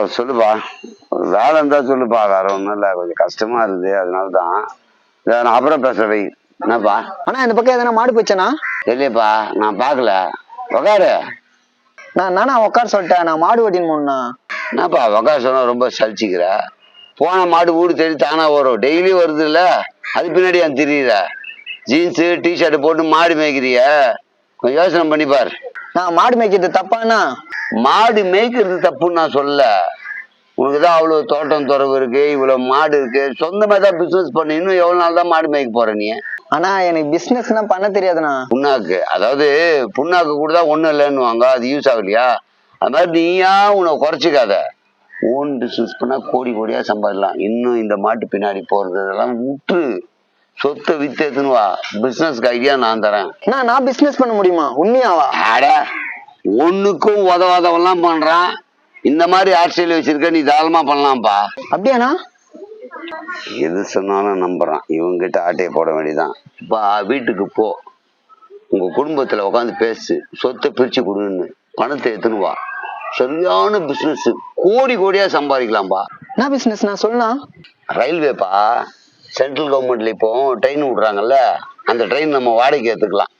சொல்லுப்பா வேலை இருந்தா சொல்லுப்பா வேற ஒன்றும் இல்லை கொஞ்சம் கஷ்டமா இருக்குது அதனால தான் நான் அப்புறம் பேசுற வை. என்னப்பா? அண்ணா இந்த பக்கம் எதனா மாடு போச்சேண்ணா இல்லையப்பா நான் பார்க்கல. உக்காரு. நான் நானா உட்கார சொல்லிட்டேன் நான் மாடு ஓட்டின்னு போகணுண்ணா என்னப்பா உக்கார சொன்னா ரொம்ப சலிச்சிக்கிற? போன மாடு வீடு தேடி தானா வரும். டெய்லி வருது இல்ல அது பின்னாடி ஏன் திரியிற. ஜீன்ஸு டிஷர்ட் போட்டு மாடு மேய்க்கிறிய. கொஞ்சம் யோசனை பண்ணி பாரு. நான் மாடு மேய்க்கிறது தப்பாண்ணா? மாடு மேய்க்கிறது தப்புன்னு நான் சொல்ல உனக்கு தான் அவ்வளோ தோட்டம் துறவு இருக்கு இவ்வளோ மாடு இருக்கு. சொந்தமாக தான் பிஸ்னஸ் பண்ணு. இன்னும் எவ்வளோ நாள் தான் மாடு மேய்க்க போற நீ? அண்ணா எனக்கு பிசினஸ்லாம் பண்ண தெரியாதுண்ணா. புண்ணாக்கு. அதாவது புண்ணாக்கு கூட தான் ஒன்றும் இல்லைன்னுவாங்க. அது யூஸ் ஆகலையா? அது மாதிரி நீயா உன்னை குறைச்சிக்காத. ஓன் பிஸ்னஸ் பண்ணால் கோடி கோடியாக சம்பாதிக்கலாம். இன்னும் இந்த மாட்டு பின்னாடி போகிறது இதெல்லாம் விட்டு சொத்தை வித்து எடுத்துன்னு வா. பிஸ்னஸ்க்கு ஐடியா நான் தரேன். அண்ணா நான் பிசினஸ் பண்ண முடியுமா? உண்மையாவா? அட ஒண்ணுக்கும் உதவாதவெல்லாம் பண்றான். இந்த மாதிரி ஆட்சியில் வச்சிருக்க நீ தாராளமா பண்ணலாம்ப்பா. அப்படியாண்ணா? எது சொன்னாலும் நம்புறான். இவங்கிட்ட ஆட்டையை போட வேண்டியதான் பா வீட்டுக்கு போ. உங்க குடும்பத்துல உட்காந்து பேசு. சொத்தை பிரிச்சு கொடுன்னு. பணத்தை எடுத்துன்னு வா. சரியான பிசினஸ் கோடி கோடியா சம்பாதிக்கலாம்ப்பா என்ன பிசினஸ் நான் சொல்லலாம் ரயில்வேப்பா சென்ட்ரல் கவர்மெண்ட்ல இப்போ ட்ரெயின் விடுறாங்கல்ல அந்த ட்ரெயின் நம்ம வாடகைக்கு எடுத்துக்கலாம்.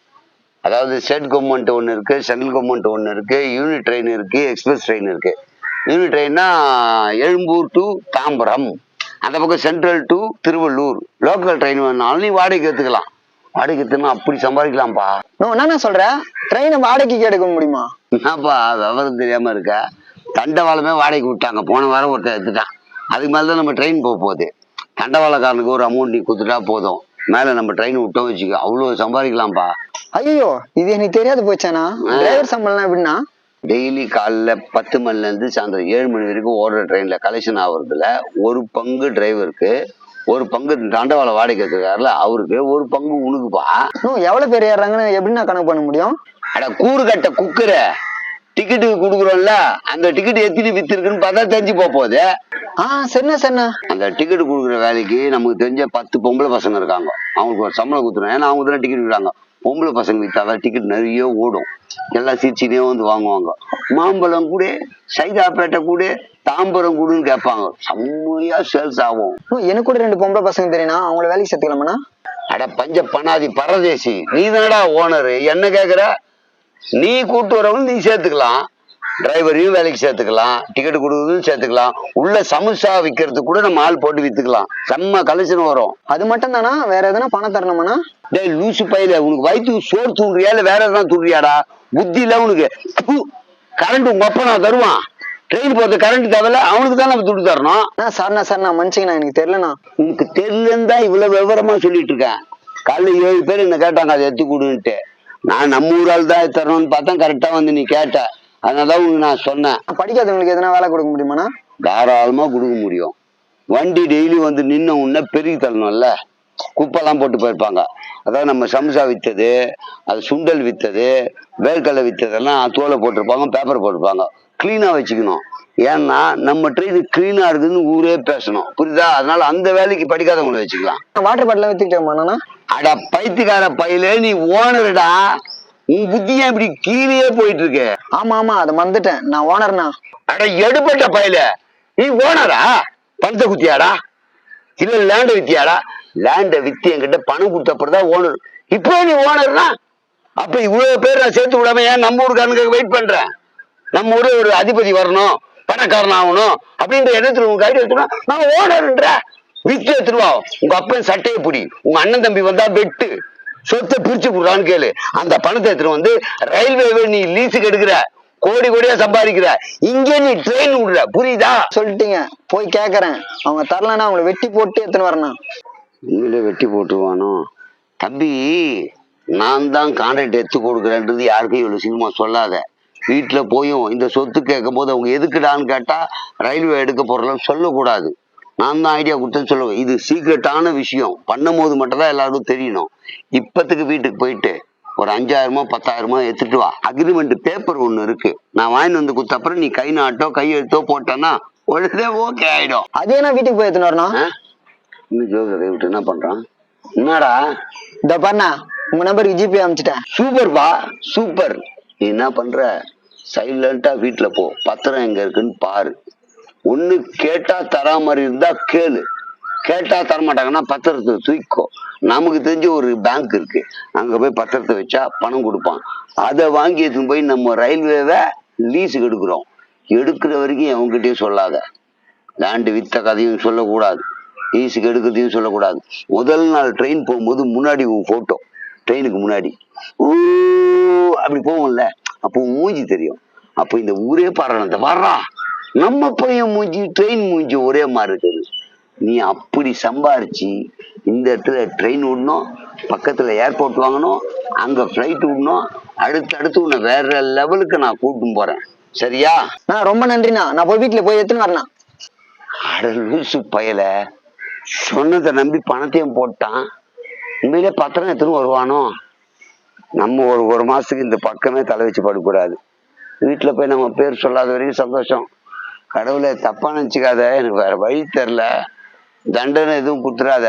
அதாவது ஸ்டேட் கவர்மெண்ட் ஒன்று இருக்கு சென்ட்ரல் கவர்மெண்ட் ஒன்று இருக்கு யூனிட் ட்ரெயின் இருக்கு எக்ஸ்பிரஸ் ட்ரெயின் இருக்கு. யூனிட் ட்ரெயின்னா எழும்பூர் டு தாம்பரம் அந்த பக்கம் central to Tiruvallur. Local train வேணாலும் நீ வாடகைக்கு எடுத்துக்கலாம். வாடகைக்கு எடுத்துனா அப்படி சம்பாதிக்கலாம்ப்பா. என்ன சொல்றேன் ட்ரெயினை வாடகைக்கு எடுக்க முடியுமா? என்னப்பா விவரம் தெரியாம இருக்க. தண்டவாளமே வாடகைக்கு விட்டாங்க. போன வாரம் ஒருத்தன் எடுத்துட்டான். அதுக்கு மேல தான் நம்ம ட்ரெயின் போக போகுது தண்டவாளக்காரனுக்கு ஒரு அமௌண்ட் நீ கொடுத்துட்டா போதும். மேல நம்ம ட்ரெயின் விட்டோம் வச்சுக்கோ. அவ்வளோ சம்பாதிக்கலாம்ப்பா. ஐயோ இது எனக்கு தெரியாது போச்சாண்ணா. டிரைவர் சம்பளம் எப்படின்னா டெய்லி காலைல பத்து மணில இருந்து சாயந்தரம் ஏழு மணி வரைக்கும் ஓடுற ட்ரெயின்ல கலெக்ஷன் ஆகுறதுல ஒரு பங்கு டிரைவருக்கு ஒரு பங்கு தண்டவாளம் வாடகை எடுத்துக்காருல அவருக்கு ஒரு பங்கு உனக்குப்பா. நோ எவ்வளவு பேர் ஏறாங்கன்னு எப்படிண்ணா கணக்கு பண்ண முடியும்? அட கூறு கட்ட குக்குற. டிக்கெட்டு கொடுக்குறோம்ல அந்த டிக்கெட் எத்தனை வித்து இருக்குன்னு பார்த்தா தெரிஞ்சு போக போகுது. ஆ சரிண்ணா சரிண்ணா அந்த டிக்கெட் கொடுக்குற வேலைக்கு நமக்கு தெரிஞ்ச பத்து பொம்பளை பசங்க இருக்காங்க. அவங்களுக்கு ஒரு சம்பளம் கொடுத்துரும் ஏன்னா அவங்க தானே டிக்கெட் விடுறாங்க பொம்பளை பசங்க வித்தாதான் டிக்கெட் நிறைய ஓடும். எல்லாம் சிரிச்சினே வந்து வாங்குவாங்க. மாம்பழம் கூட சைதாப்பேட்டை கூட தாம்பரம் கூடன்னு கேட்பாங்க. செம்மையா சேல்ஸ் ஆகும். எனக்கு கூட ரெண்டு பொம்பளை பசங்க தெரியும்ண்ணா அவங்கள வேலைக்கு சேர்த்துக்கலாமாண்ணா? அட பஞ்ச பணாதி பரதேசி. நீ தானடா ஓனர் என்ன கேக்குற? நீ கூட்டு வரவங்க நீ சேர்த்துக்கலாம். டிரைவரையும் வேலைக்கு சேர்த்துக்கலாம் டிக்கெட் கொடுக்குறதும் சேர்த்துக்கலாம். உள்ள சமுசா விற்கிறதுக்கு கூட நம்ம ஆள் போட்டு வித்துக்கலாம். செம்ம கலெக்ஷன் வரும். அது மட்டும் தானா வேற எதனா பணம் தரணுமாண்ணா? டேய் லூசு பையில உனக்கு வயிற்றுக்கு சோறு தூண்டுறியா? இல்ல வேற எதாவது தூண்டுறியாடா? புத்தி இல்ல உனக்கு. கரண்ட் உங்க அப்பா நான் தருவான். ட்ரெயின் போறது கரண்ட் தேவையில்ல அவனுக்கு தான் நம்ம துட்டு தரணும். சார்ண்ணா சார்ண்ணா மன்னிச்சிங்கண்ணா எனக்கு தெரியலண்ணா. உனக்கு தெரியலன்னு தான் இவ்வளவு விவரமா சொல்லிட்டு இருக்கேன். காலைல ஏழு பேர் என்ன கேட்டாங்க அதை எடுத்து கொடுன்ட்டு. நான் நம்ம ஊரால் தான் தரணும்னு பார்த்தா கரெக்டா வந்து நீ கேட்ட. அதனாலதான் உனக்கு நான் சொன்னேன். படிக்காதவங்களுக்கு எதனா வேலை கொடுக்க முடியுமாண்ணா? தாராளமா கொடுக்க முடியும். வண்டி டெய்லி வந்து நின்ன உடனே பெருகி தள்ளணும்ல. குப்பெல்லாம் போட்டு போயிருப்பாங்க. அதாவது நம்ம சம்சா வித்தது அது சுண்டல் வித்தது வேர்க்கடலை வித்ததெல்லாம் தோலை போட்டிருப்பாங்க பேப்பர் போட்டிருப்பாங்க. கிளீனா வச்சுக்கணும். ஏன்னா நம்ம ட்ரெயின் கிளீனா இருக்குதுன்னு ஊரே பேசணும். புரியுதா? அதனால அந்த வேலைக்கு படிக்காதவங்களை வச்சுக்கலாம். வாட்டர் பாட்டில் வித்துக்கிட்டோமாண்ணா அட பைத்தியக்கார பையில நீ ஓனருடா உன் புத்தி ஏன் இப்படி கீழே போயிட்டு இருக்கு ஆமா ஆமா அதை மறந்துட்டேன். நான் ஓனர்ண்ணா. அட எடுபட்ட பயல. நீ ஓனரா? பணத்தை குத்தியாடா? இல்ல லேண்ட வித்தியாடா? லேண்ட வித்து என்கிட்ட பணம் கொடுத்தப்பதான் ஓனர். இப்போ நீ ஓனர்னா அப்ப இவ்வளவு பேர் நான் சேர்த்து விடாம ஏன் நம்ம ஊருக்காரனுக்கு வெயிட் பண்றேன் நம்ம ஊரு ஒரு அதிபதி வரணும் பணக்காரன் ஆகணும் அப்படின்ற எண்ணத்துல உங்க கைடு எடுத்துனா நான் ஓனர்ன்ற வித்து எடுத்துருவா உங்க அப்பன் சட்டையை பிடி. உங்க அண்ணன் தம்பி வந்தா வெட்டு. சொத்தை பிரிச்சு கொடுறான்னு கேளு. அந்த பணத்தை எடுத்துட்டு வந்து ரயில்வே நீ லீஸுக்கு எடுக்கிற. கோடி கோடியா சம்பாதிக்கிற. இங்கே நீ ட்ரெயின் விடுற. புரியுதா? சொல்லிட்டீங்க. போய் கேக்குறேன். அவங்க தரலன்னா அவங்கள வெட்டி போட்டு எத்தனை வரணும்? உண்மையிலே வெட்டி போட்டுருவானோ? தம்பி நான் தான் கான்ட்ராக்ட் எடுத்து கொடுக்குறேன்றது யாருக்கும் இவ்வளவு சீக்கிரமா சொல்லாத. வீட்டுல போயும் இந்த சொத்து கேட்கும் போது அவங்க எதுக்குடான்னு கேட்டா ரயில்வே எடுக்க போறலாம் சொல்லக்கூடாது. நான் தான் ஐடியா கொடுத்தேன்னு சொல்லுவேன் இது சீக்ரெட்டான விஷயம். பண்ணும் போது மட்டும் தான் எல்லாருக்கும் தெரியணும். இப்பத்துக்கு வீட்டுக்கு போயிட்டு ஒரு அஞ்சாயிரமோ பத்தாயிரமோ எடுத்துட்டு வா. அக்ரிமெண்ட் பேப்பர் ஒன்று இருக்கு. நான் வாங்கிட்டு வந்து கொடுத்த அப்புறம் நீ கை நாட்டோ கையெழுத்தோ போட்டேன்னா உடனே ஓகே ஆயிடும். அது என்ன வீட்டுக்கு போய் வரணும். ஆ? இன்னும் ஜோகரை விட்டு என்ன பண்றான்? என்னடா? இந்த பாருண்ணா உங்க நம்பருக்கு ஜிபே அனுப்பிச்சிட்டேன். சூப்பர்ப்பா சூப்பர் நீ என்ன பண்ற? சைலண்டா வீட்டுல போ. பத்திரம் எங்க இருக்குன்னு பாரு. ஒன்று கேட்டா தரா மாதிரி இருந்தா கேளு. கேட்டா தரமாட்டாங்கன்னா பத்திரத்தை தூக்கிக்கோ. நமக்கு தெரிஞ்ச ஒரு பேங்க் இருக்கு. அங்க போய் பத்திரத்தை வச்சா பணம் கொடுப்பான். அதை வாங்கி எடுத்துன்னு போய் நம்ம ரயில்வேவை லீஸுக்கு எடுக்கிறோம். எடுக்கிற வரைக்கும் அவங்ககிட்டயும் சொல்லாத. லேண்டு வித்த கதையும் சொல்லக்கூடாது. லீஸுக்கு எடுக்கிறதையும் சொல்லக்கூடாது. முதல் நாள் ட்ரெயின் போகும்போது முன்னாடி உன் ஃபோட்டோ ட்ரெயினுக்கு முன்னாடி. ஊ அப்படி போவோம்ல. அப்போ மூஞ்சி தெரியும். அப்போ இந்த ஊரே பாடுறான் வர்றா. நம்ம பையன் மூஞ்சி ட்ரெயின் மூஞ்சி ஒரே மாதிரி இருக்குது. நீ அப்படி சம்பாரிச்சு இந்த இடத்துல ட்ரெயின் விடணும் பக்கத்துல ஏர்போர்ட் வாங்கணும் அங்க ஃப்ளைட் விடணும் அடுத்து அடுத்து உன்னை வேற லெவலுக்கு நான் கூட்டின்னு போறேன். சரியா? நான் ரொம்ப நன்றிண்ணா. நான் போய் வீட்டுல போய் எடுத்துன்னு வரேண்ணா. அட லூசு பயல. சொன்னதை நம்பி பணத்தையும் போட்டான். உண்மையிலே பத்திரம் எத்தனை வருவானோ? நம்ம ஒரு ஒரு மாசத்துக்கு இந்த பக்கமே தலை வச்சு படக்கூடாது வீட்டில் போய் நம்ம பேர் சொல்லாத வரைக்கும் சந்தோஷம். கடவுளை தப்பா நினச்சிக்காத. எனக்கு வேற வழி தெரில தண்டனை எதுவும் கொடுத்துடாத.